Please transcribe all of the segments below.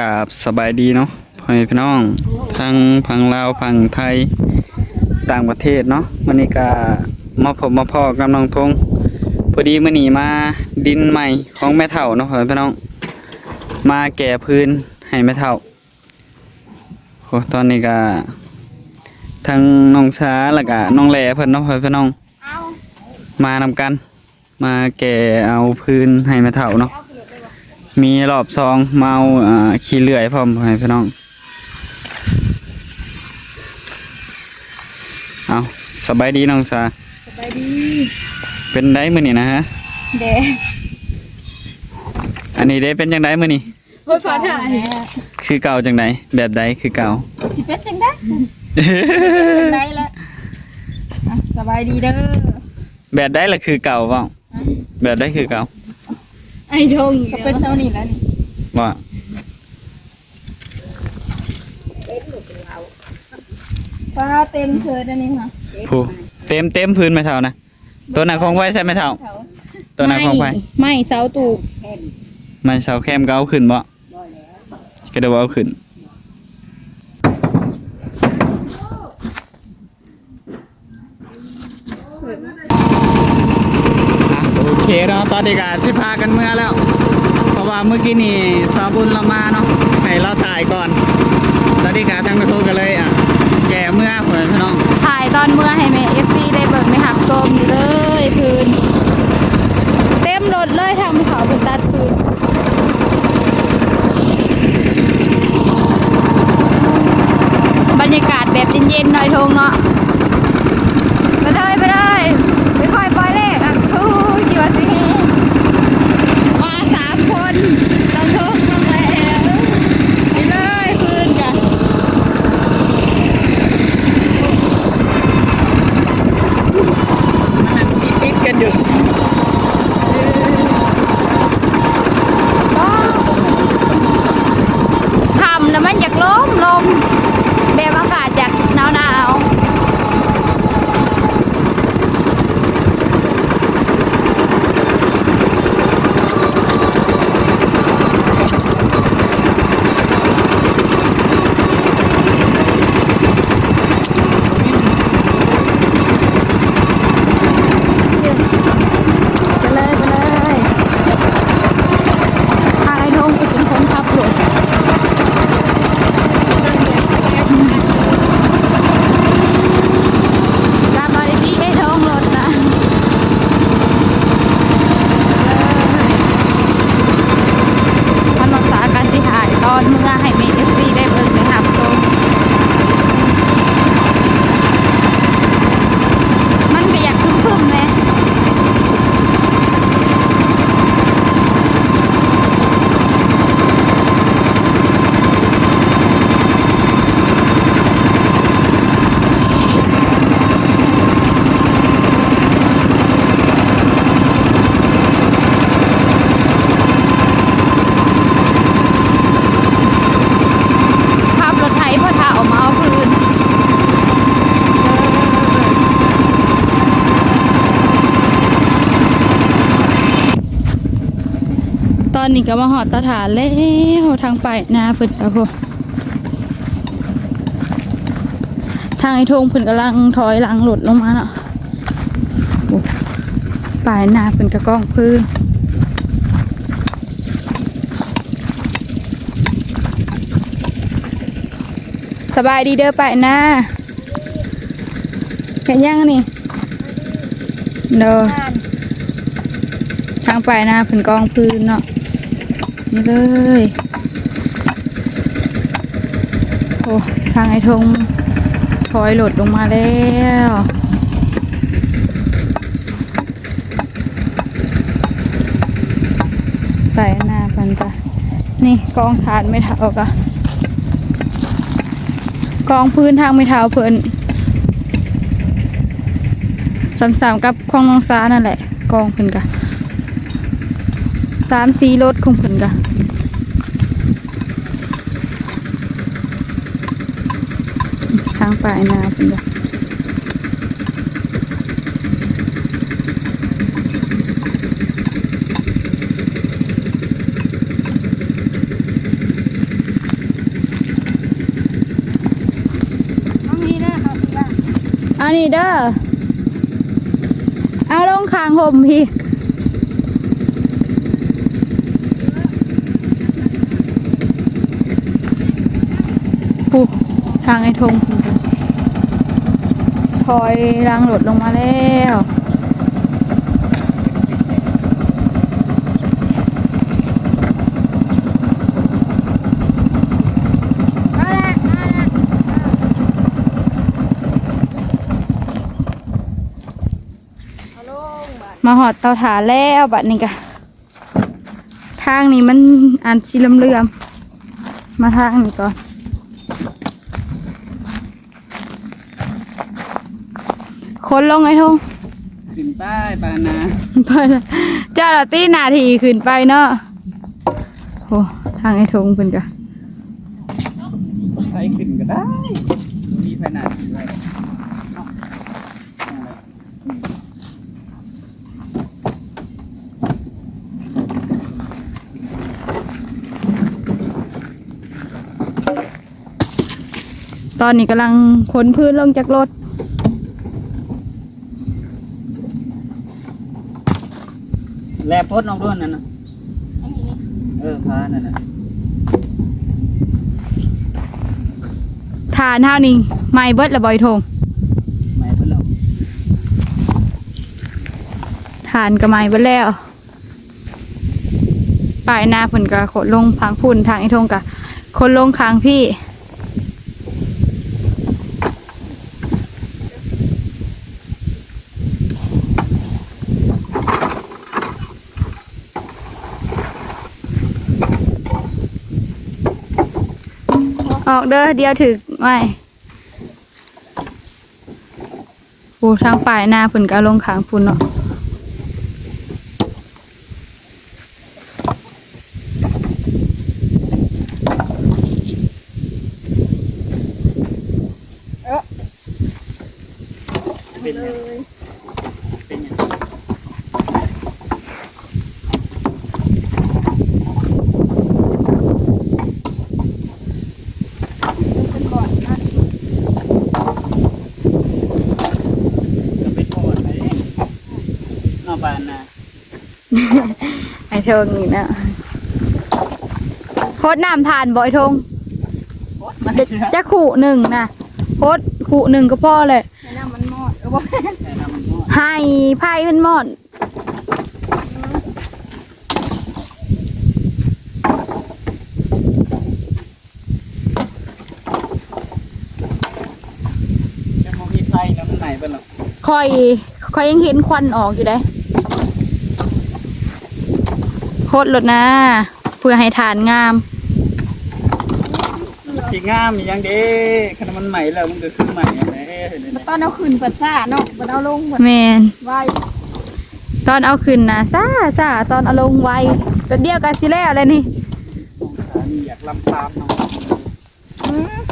กราบสบายดีเนาะพ่อแม่พี่น้องทั้งพังลาวพังไทยต่างประเทศเนาะวันนี้ก็มาพบมาพ่อกับน้องทงพอดีมื้อนี้มาดินใหม่ของแม่เฒ่าเนาะพ่อแม่พี่น้อง มาแก่พื้นให้แม่เฒ่าโอ้ตอนนี้ก็ทั้งน้องช้าแล้วก็น้องแหล่เพิ่นเนาะพ่อแม่พี่น้อง มานำกัน มาแก่เอาพื้นให้แม่เฒ่าเนาะ มีรอบซองเมาอ่าขี้เลื่อยพร้อมให้พี่น้อง เอาสบายดีน้องสาสบายดี เป็นได้มื้อนี้นะฮะเดอันนี้ได้เป็นจังไดมื้อนี้โอ้ยฟ้าถ่ายคือเก่าจังไดแบบใดคือเก่าสิเป็ดจังได้จังได้ละอะสบายดีเด้อแบบใดล่ะคือเก่าเปล่าแบบใดคือเก่า ไอ้ทงก็เป็นเท่านี้แล้วนี่ว่าฟ้าเต็มเธอแล้วนี่ค่ะผู้เต็มเต็มพื้นไม่เท่านะตัวหนักของไว้ใช่ไหมเท่า ตัวหนักของไว้ไม่เสาตูกมันเสาแคมก็เอาขึ้นบ่ก็เดี๋ยวเอาขึ้น อะโอเคเนาะ ตอนนี้ก็สิพากันเมื่อแล้ว เพราะว่าเมื่อกี้นี่สาบุญเรามาเนาะให้เราถ่ายก่อน ตอนนี้ก็ทางกระทูกันเลยอะแก่เมื่อเหมือนพี่น้องถ่ายตอนเมื่อให้แม่เอฟซีได้เบิ่งในหักโซมเลยพื้นเต็มรถเลยทำเขาเป็นตัดพื้นบรรยากาศแบบเย็นๆหน่อยทงเนาะไปเลยไปเลย ก็มาหอดตาถานแล้วทางไปนาเพิ่นกับพวกทางไอ้ทงเพิ่นกำลังถอยหลังหลุดลงมาเนาะโอ้ปลายนาเพิ่นกระกองพื้นสบายดีเด้อไปนะเห็นยังนี่เด้อทางไปนะเป็นกองพื้นเนาะ นี่เลย โอ้ทางไอ้ทงถอยหลดลงมาแล้วไปหน้าพันจ้ะนี่กองฐานไม่เท่ากันกองพื้นทางไม่เท้าเพิ่นสามๆกับของนองซานั่นแหละ กองเพิ่นกะ สามสีรถคงเพิ่นกะทางป่ายนาเพิ่นกะอันนี้เด้อ เอาลงคางห่มพี่างไอ้ธงถอยรางรถลงมาแล้วมาหอดเตาถ่านแล้วบัดนี้กะทางนี้มันอันสีเหลื่อมๆมาทางนี้ก่อน คนลงไอ้ทงขึ้นใต้ปานาไปละเจ้าละตีนาทีขึ้นไปเนาะโอ้ทางไอ้ทงเพิ่นกะใครขึ้นก็ได้ มีขนาดขึ้นไว้เนาะตอนนี้กำลังขนพื้นลงจากรถ แล บโพดน้องด้วนนั่นน่ะเออพานั่นน่ะทานเท่านี้ไม่เบิดละบอยทงไม่เพิ่นหรอกทานก็ไม่เบิดแล้วปลายหน้าเพิ่นก็ขนลงพังพุ่นทางไอ้ทงกะขนลงคางพี่ ออกเด้อเดียวถึกไม่โอ้ทางฝ่ายหน้าฝุ่นก็ลงขางฝุ่นเนาะเป็นหยังเป็นหยัง ก็เป็นโทษไปนอกบ้านนะ ไอ้ทงนี่นะโคตรน้ำทานบ่อยทงมันจะจะขู่หนึ่งนะโคตรขู่หนึ่งก็พอเลยแต่น้ำมันมอดให้ไพ่มันหมดจะมองมีไฟแล้วมันไหนเปล่าคอยคอยยังเห็นควันออกอยู่ได้ โคตรลดนะ เพื่อให้ทานงามสีงามอีหยังเด้ขนาดมันใหม่แล้วมันก็ขึ้นใหม่อย่างนี้เห็นไหมตอนเอาขึ้นปัดซ่าเนาะปัดเอาลงปัดแมนไว้ตอนเอาขึ้นนะซาซาตอนเอาลงไวตัวเดียวกันสิแล้วเลยนี่สามีอยากลำตามเนาะคุณ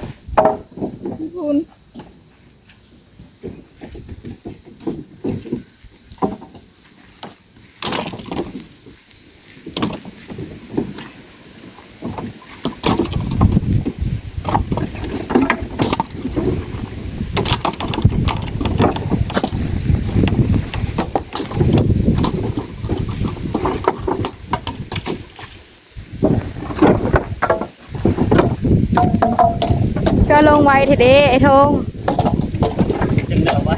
ก็ลงไวเถอะเด้ไอ้ทงจึงเดาไว้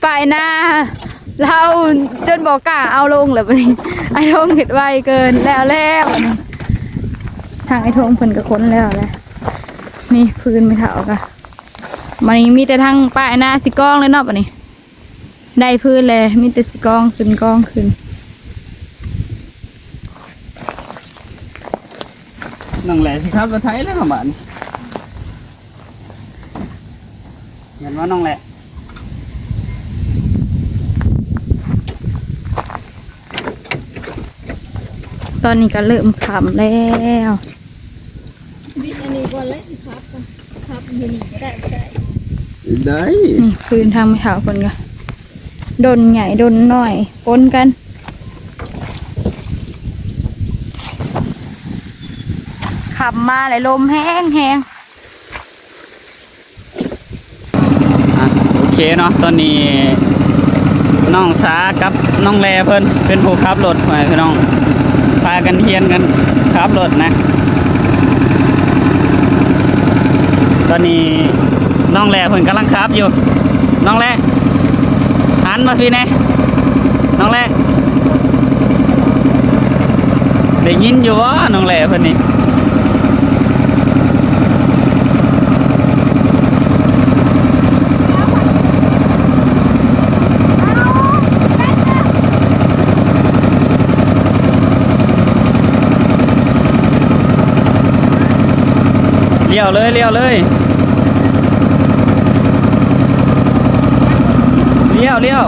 ไปหน้าเราจนบอกกล้าเอาลงเลยบัดนี้ไอ้ทงเห็ดไวเกินแล้วแล้วทางไอ้ทงเพิ่นก็ค้นแล้วแหละ นี่พื้นไม่เท่ากันมันนี้มีแต่ทางป้ายหน้าสิกล้องเลยเนาะบัดนี้ ได้พื้นเลยมีแต่สิกล้องขึ้นกล้องขึ้นนั่งแหละสิครับรถไทยแล้วมาบ้านเห็นว่าน้องแหละตอนนี้ก็เริ่มขำแล้วบิดอันนี้ก่อนเลย สิครับก่อนครับยู่นี่ก็ได้ก็ได้ได้นี่พื้นทางไม่เถาคนก็ดนใหญ่ดนน้อยปนกันขับมาเลยลมแห้งแห้งโอเคเนาะตอนนี้น้องสากับน้องแลเพิ่นเป็นผู้ขับรถไปพี่น้องพากันเฮียนกันขับรถนะ ตอนนี้น้องแล่เพิ่นกำลังขับอยู่ น้องแล่หันมาพี่แน่น้องแล่ได้ยินอยู่ว่าน้องแลเพิ่นนี่เลี้ยวเลยเลี้ยวเลย ลี้ยวเลี้ยว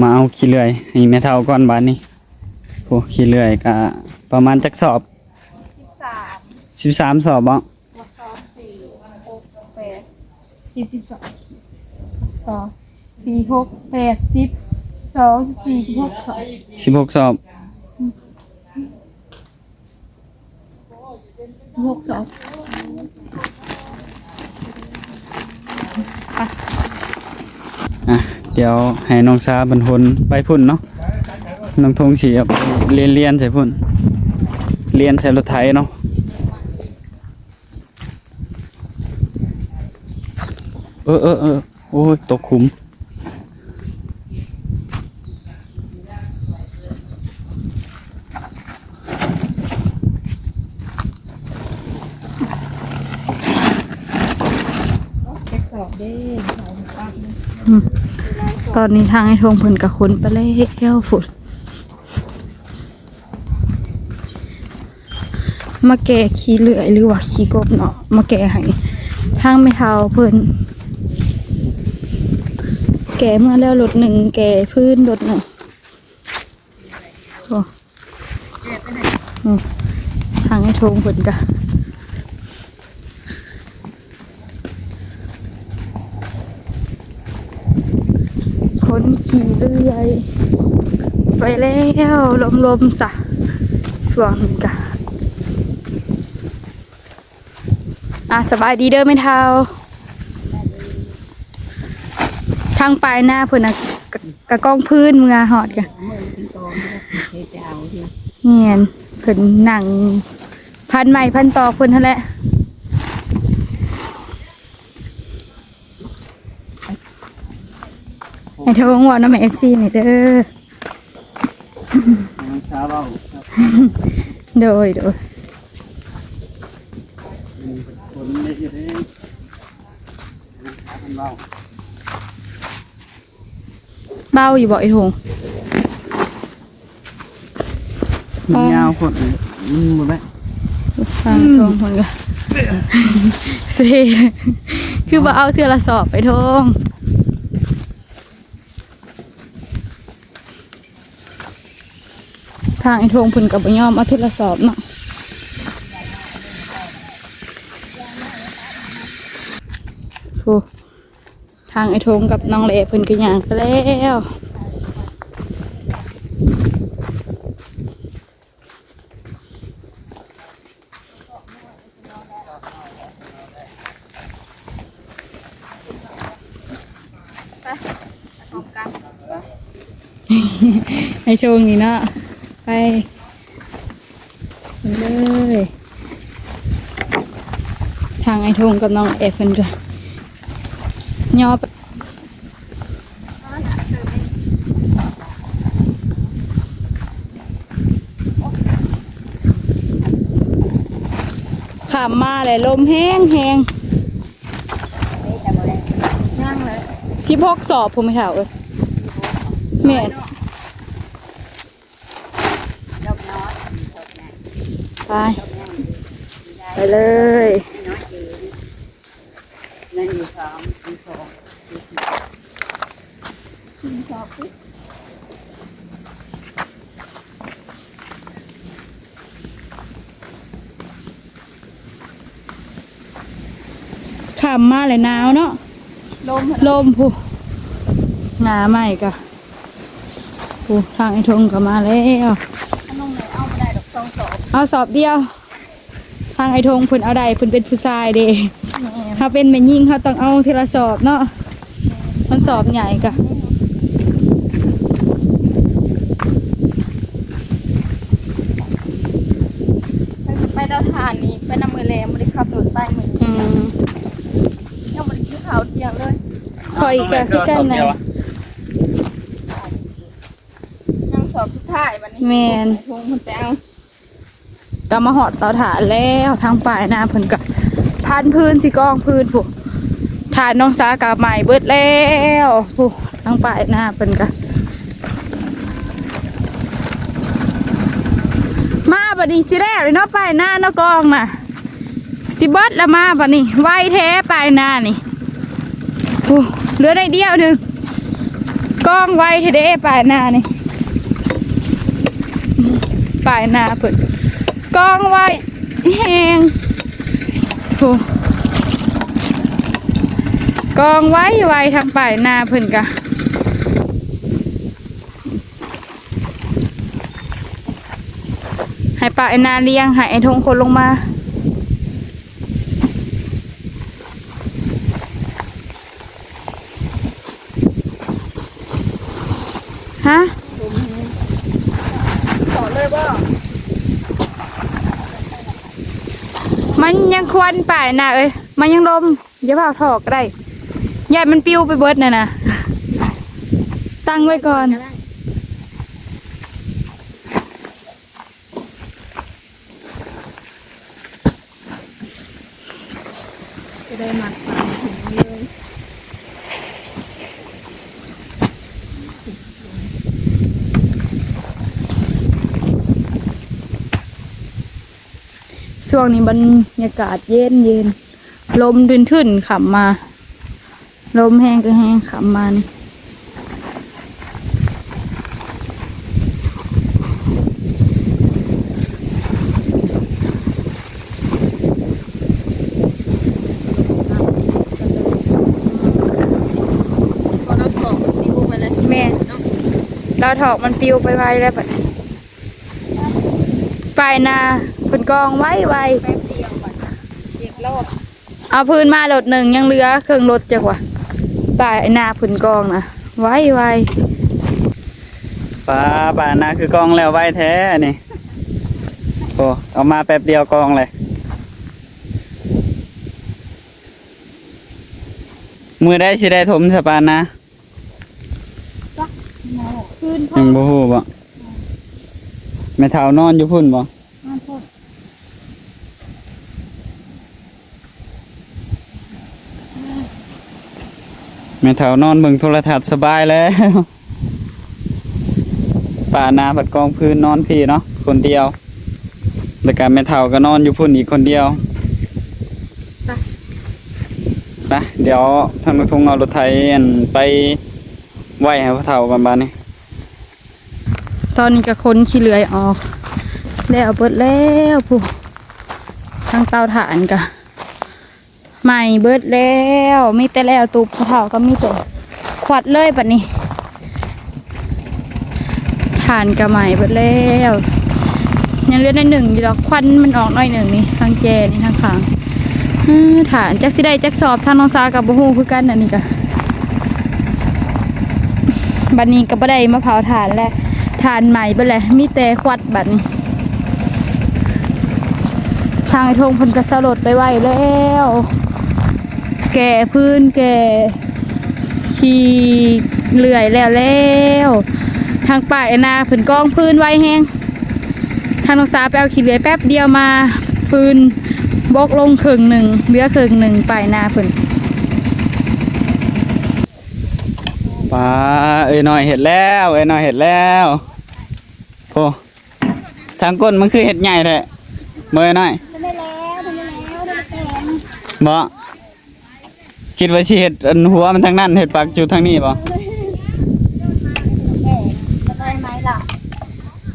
มาเอาขี้เลื่อยให้แม่เท่าก่อนบานนี้โอ้ขี้เลื่อยก็ประมาณจักสอบสามสิบสามสอบบ่บวกสองสี่หกแปด สิบสิบสองสองสี่หกแปดสิบสองสิบสี่สิบหกสองสิบหกสอบหกสองอะเดี๋ยวให้น้องซาบรรทนไปพุ่นเนาะน้องทงสีเอาไปเรียนเรียนใส่พุ่น เรียนใส่รถไถเนาะ เออเออเออโอ้ยตกขุมเช็คสอบได้ตอนนี้ทางไอ้ทงเพิ่นกับคนไปแล้วฝุดมาแก่ขี้เลื่อยหรือว่าขี้กบเนาะมาแก่ให้ทางไม่เท่าเพิ่น ก่เมื่อแล้วรถหนึ่งแก่พื้นรถหนึ่งโอ้ทางไอ้ทงเพิ่นคนขี่เลื่อยไปแล้วลมๆจ้ะสว่างกะอะสบายดีเด้อไม่เท่า ทางปลายหน้าเพิ่นน่ะกะกะกล้องพื้นมือหอดกะเงียนเพิ่นหนังพันใหม่พันตอกเพิ่นเท่าแหละไอ้ทงว่าน้ำแม่เอฟซีนี่เด้อน้องซาเบาโดยโดยคนเล็กอยู่เด้เบา เบ้าอยู่บ่ไอ้ทงมันยาวคนมันหมดแล้วฟังทงคนก็เซคือบ่เอาเทือละสอบไปทงทางไอ้ทงเพิ่นกับบ่ยอมเอาเทือละสอบเนาะโอ้ ทางไอ้ทงกับน้องเล่เพิ่นก็ย่างไปแล้วในช่วงนี้เนาะไปเลยทางไอ้ทงกับน้องเอฟเพิ่นจะ ย่อปขามมาเลยลมแห้งแห้งย่งเลยสิบหกสอบผมไม่เท่าเอ้ยแม่นไป ไปเลยี่สามสี่สองสี่สี่สี่สามขำมาเลยหนาวเนาะ ลมลมผู้หนาใหม่กะผู้ทางไอ้ทงก็มาแล้วนมไหนเอาไม่ได้ดอกสองสอบเอาสอบเดียว ทางไอ้ทงเพิ่นเอาได้เพิ่นเป็นผู้ชายเด้ ถ้าเป็นแม่ยิ่งเขาต้องเอาทีละสอบเนาะมันสอบใหญ่กะไปดาวทานนี่ไปนำมือแรงไม่ได้ขับรถไปมืออืมยังไม่ได้กินข้าวเที่ยงเลยคอยกะคือกันนะยังสอบสุดท้ายวันนี้แม่นทงมันแต้วก็มาหอดเตาถ่านแล้วทางป่ายหนาเพิ่นก็ พันพื้นสิกองพื้นผู้ฐานน้องสากาใหม่เบิดแล้วผู้ทางป่ายหน้าเพิ่นก็มาบัดนี้สิแล้วเลยเนาะป่ายหน้าเนาะกองน่ะสิเบิดล้วมาบัดนี้ไวแท้ป่ายหน้านี่ผู้เหลือได้เดียวหนึงกองไวแท้เด้ป่ายหน้านี่ป่ายหน้าเพิ่นกองไวแหง โหกองไว้ไว้ทางป่ายนาเพิ่นกะให้ป่ายนาเลี้ยงให้ไอ้ทงคนลงมาฮะ ขอเลยว่า มันยัง ควันป่ายนะเอ้ยมันยังลมอย่าเผาถอกก็ได้ยายมันปิวไปเบิดน่ะนะตั้งไว้ก่อนจะได้มักปลาถึงเลย ช่วงนี้บรรยากาศเย็นเย็นลมดืนขึ้นๆขับมา ลมแห้งก็แห้งขับมานี่พอเราถอดมันปิวไปเลยแม่เราถอกมันปิวไปไวแล้วบัดนี้ปลายนา คนกองไว้ไวแป๊บเดียวบัดเจ็บรอบเอาพื้นมาโหลดหนึ่งยังเหลือเครื่องรถจังวะปลายนาผืนกองนะไว้ไวป้าป่านาคือกองแล้วไว้แท้นี่โอ้เอามาแป๊บเดียวกองเลยมือได้สิได้ถมสปานนะคืนยังบ่ฮู้บ่แม่เฒ่านอนอยู่พุ่นบ่ มาพด แม่เฒ่านอนเบิ่งโทรทัศน์สบายแล้วป่านาบัดกองพื้นนอนพี่เนาะคนเดียวแล้วก็แม่เฒ่าก็นอนอยู่พุ่นอีกคนเดียวไปเดี๋ยวทางนทุงเอารถไถอันไปไหว้ให้พ่อเฒ่ากันบาดนี้ตอนนี้ก็คนขี้เลื่อยออก แล้วเบิดแล้วผู้ทางเตาถ่านกะ ใหม่เบิดแล้ว มีแต่แล้วตูบเผาก็มีแต่ขวัดเลยปัดนี้ถ่านก็ใหม่เบิดแล้วยังเลือในหนึ่งอยู่ดอกควันมันออกหน่อยหนึ่งนี่ทางแจนี่ทางขางฐานจักสิได้จักสอบทางน้องซากับบูฮูคือกันอันนี้กะบัดนี้ก็บ่ได้มาเผาถ่านแล้วถ่านใหม่ไปเลยมีแต่ควัดบัดนี้ทางไอทงพันกระสลดไปไหวแล้ว แก่พื้นแก่ขี่เลื่อยแล้วแล้วทางป่ายนาเพิ่นกองพื้นไว้แห้งทางนกสาไปเอาขี้เหลือยแป๊บเดียวมาปืนบกลงครึ่งหนึ่งเหลือครึ่งหนึ่งปลายนาเพิ่นป้าเอ้ยน้อยเห็ดแล้วเอ้ยน้อยเห็ดแล้วโอ้ทางก้นมันคือเห็ดใหญ่แท้เมื่อยน้อยจะได้แล้วทำยังไงบ่ คิดว่าสิเฮ็ดอันหัวมันทางนั้นเฮ็ดปากอยู่ทางนี้บ่แก่สบายไหมล่ะ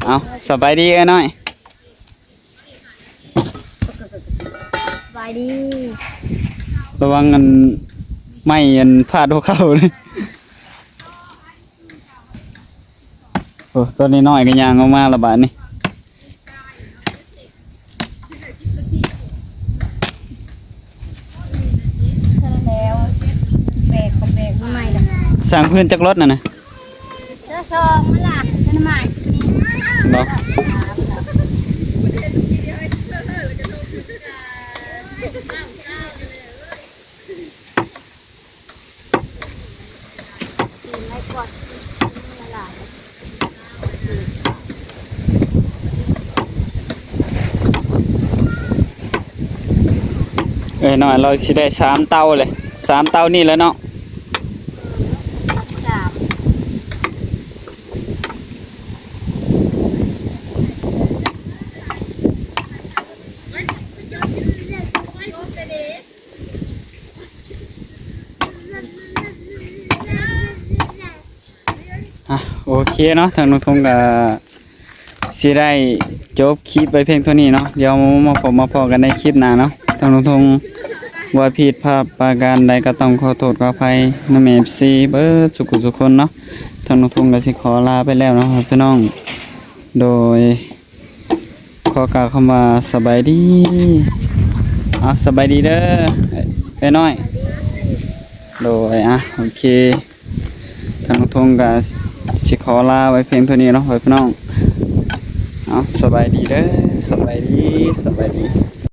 เอาสบายดีเอ้ยน้อยสบายดีระวังอันไม่อันพาดหัวเข้าเลยโอ้ตัวนี้น้อยก็ยางออกมาและบาดนี้ เท่านั้นแล้วแบกกับแบกมาใหม่ล่ะ สร้างพื้นจักรถน่ะนะเสื้อซองมาล่ะเท่านั้นใหม่นี่บ่ไม่กดมาล่ะเอ้ยน้อยเราสิได้สามเตาเลยสามเตานี่แหล้วเนาะ โอเคเนาะทางน้องทงก็สิได้จบคลิปไปเพียงเท่านี้เนาะเดี๋ยวมาพบมาพอกันในคลิปหน้าเนาะทางน้องทงว่าผิดพลาดประการใดก็ต้องขอโทษขออภัยนำ FC เบิดสุขุทุคนเนาะทางน้องทงก็สิขอลาไปแล้วเนาะครับพี่น้อง โดย ขอกล่าวคำว่าสบายดีอะสบายดีเด้อไปน้อย โดยอะโอเคทางทงกับ สิขอลาไว้เพียงเท่านี้เนาะไว้พี่น้องเอาสบายดีเด้อสบายดีสบายดี